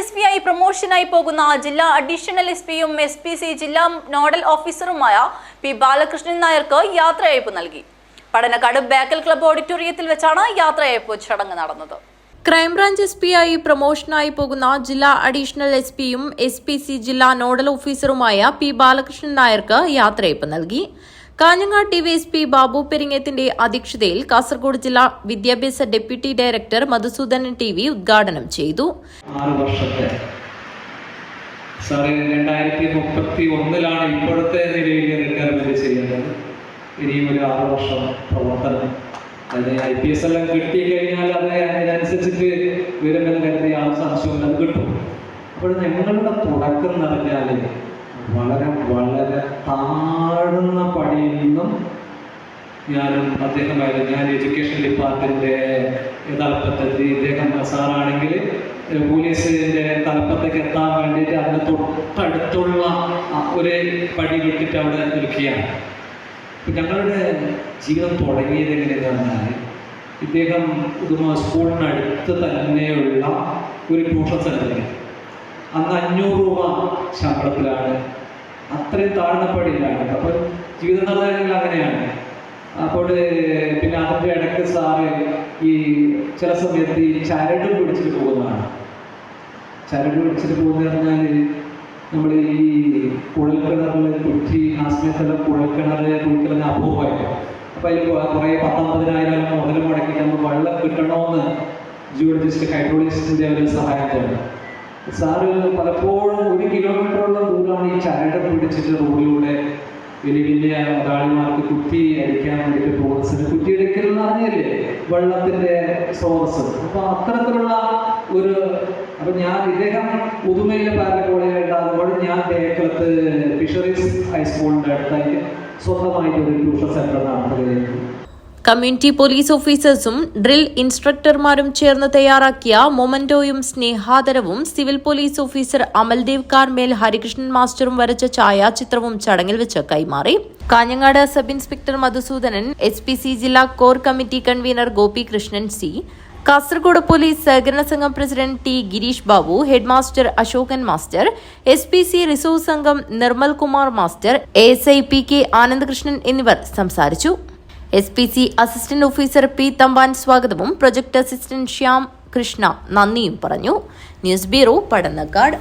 S P ആയി പ്രൊമോഷനായി പോകുന്ന ജില്ലാ അഡീഷണൽ എസ് പിയും എസ് പി സി ജില്ലാ നോഡൽ ഓഫീസറുമായ പി ബാലകൃഷ്ണൻ നായർക്ക് യാത്രയയപ്പ് നൽകി. പഠനക്കാട് ബേക്കൽ ക്ലബ് ഓഡിറ്റോറിയത്തിൽ വെച്ചാണ് യാത്രയയപ്പ് ചടങ്ങ് നടന്നത്. ക്രൈംബ്രാഞ്ച് എസ് പി ആയി പ്രൊമോഷനായി പോകുന്ന ജില്ലാ അഡീഷണൽ എസ് പിയും എസ് പി സി ജില്ലാ നോഡൽ ഓഫീസറുമായ പി ബാലകൃഷ്ണൻ നായർക്ക് യാത്രയയപ്പ് നൽകി. കാഞ്ഞങ്ങാട് ഡിവൈഎസ്പി ബാബു പെരിങ്ങേത്തിന്റെ അധ്യക്ഷതയിൽ കാസർഗോഡ് ജില്ലാ വിദ്യാഭ്യാസ deputy director Madhusoodanan T V ഉദ്ഘാടനം ചെയ്തു. ഇപ്പോഴത്തെ നിലയിൽ വർഷം അതിനനുസരിച്ചിട്ട് വരുമെന്ന് കരുതി സംശയം കിട്ടും. അപ്പോൾ ഞങ്ങളുടെ തുടക്കം വളരെ വളരെ താഴ്ന്ന പടിയിൽ നിന്നും ഞാനും അദ്ദേഹമായിരുന്നു ഞാൻ എഡ്യൂക്കേഷൻ ഡിപ്പാർട്ട്മെന്റിന്റെ തലപ്പത്തെത്തി ഇദ്ദേഹം സാറാണെങ്കിൽ പോലീസിന്റെ തലപ്പത്തേക്ക് എത്താൻ വേണ്ടിയിട്ട് അതിന് തൊട്ടടുത്തുള്ള ഒരു പടി വിട്ടിട്ട് അവിടെ നിൽക്കുകയാണ്. ഞങ്ങളുടെ ജീവിതം തുടങ്ങിയത് എങ്ങനെയെന്ന് പറഞ്ഞാൽ ഇദ്ദേഹം ഉദുമ സ്കൂളിനടുത്ത് തന്നെയുള്ള ഒരു ട്യൂഷൻ സെന്ററിൽ അന്ന് അഞ്ഞൂറ് രൂപ ശമ്പളത്തിലാണ്. അത്രയും താഴ്ന്നപ്പടിയിലാണ്. അപ്പോൾ ജീവിത നിലവാരങ്ങൾ അങ്ങനെയാണ്. അപ്പോൾ പിന്നെ അതിന്റെ ഇടയ്ക്ക് സാറ് ഈ ചില സമയത്ത് ഈ ചരട് പിടിച്ചിട്ട് പോകുന്നതാണ്. ചരട് പിടിച്ചിട്ട് പോകുന്ന പറഞ്ഞാൽ നമ്മൾ ഈ കുഴൽക്കിണറിൽ കുറ്റി ആ സമയത്തുള്ള കുഴൽക്കിണറ് കുഴിക്കലിന് അപൂർവമായിട്ട്. അപ്പോൾ അതിൽ കുറേ പത്തൊമ്പതിനായിരം മുതൽ മുടക്കി നമ്മൾ വെള്ളം കിട്ടണമെന്ന് ജിയോളജിസ്റ്റ് ഹൈഡ്രോളജിസ്റ്റിന്റെ ഒരു സഹായം തേടും. സാറ് പലപ്പോഴും ഒരു കിലോമീറ്ററോളം ദൂരമാണ് ഈ ചരട് പിടിച്ചിട്ട് റോഡിലൂടെ വലിയ വലിയ മുതലാളിമാർക്ക് കുത്തി അടിക്കാൻ വേണ്ടിയിട്ട് പോകുന്നത്. കുത്തി അടിക്കൽ എന്ന് പറഞ്ഞല്ലേ? വെള്ളത്തിന്റെ സ്രോതസ് അപ്പൊ അത്തരത്തിലുള്ള ഒരു അപ്പൊ ഞാൻ ഇദ്ദേഹം പുതുമയിലെ കോളേജ് ഉണ്ടാകുമ്പോൾ ഞാൻ തേക്കലത്ത് ഫിഷറീസ് ഹൈസ്കൂളിന്റെ അടുത്തായിട്ട് സ്വന്തമായിട്ട് ഒരു ട്യൂഷൻ സെന്റർ നടത്തുകയായിരുന്നു. കമ്മ്യൂണിറ്റി പോലീസ് ഓഫീസേഴ്സും ഡ്രിൽ ഇൻസ്ട്രക്ടർമാരും ചേർന്ന് തയ്യാറാക്കിയ മൊമന്റോയും സ്നേഹാദരവും civil police officer Amaldev Carmel Harikrishnan മാസ്റ്ററും വരച്ച ഛായാചിത്രവും ചടങ്ങിൽ വെച്ച് കൈമാറി. Kanhangad sub inspector Madhusoodanan S P C ജില്ലാ core committee convener Gopikrishnan C Kasaragod police സഹകരണ സംഘം president T Girish Babu headmaster Asokan master S P C resource സംഘം Nirmal Kumar master S I P K Anandakrishnan എന്നിവർ സംസാരിച്ചു. S P C assistant officer P Thampan സ്വാഗതവും. Project assistant Shyam Krishna നന്ദിയും പറഞ്ഞു. News bureau Padannakkad.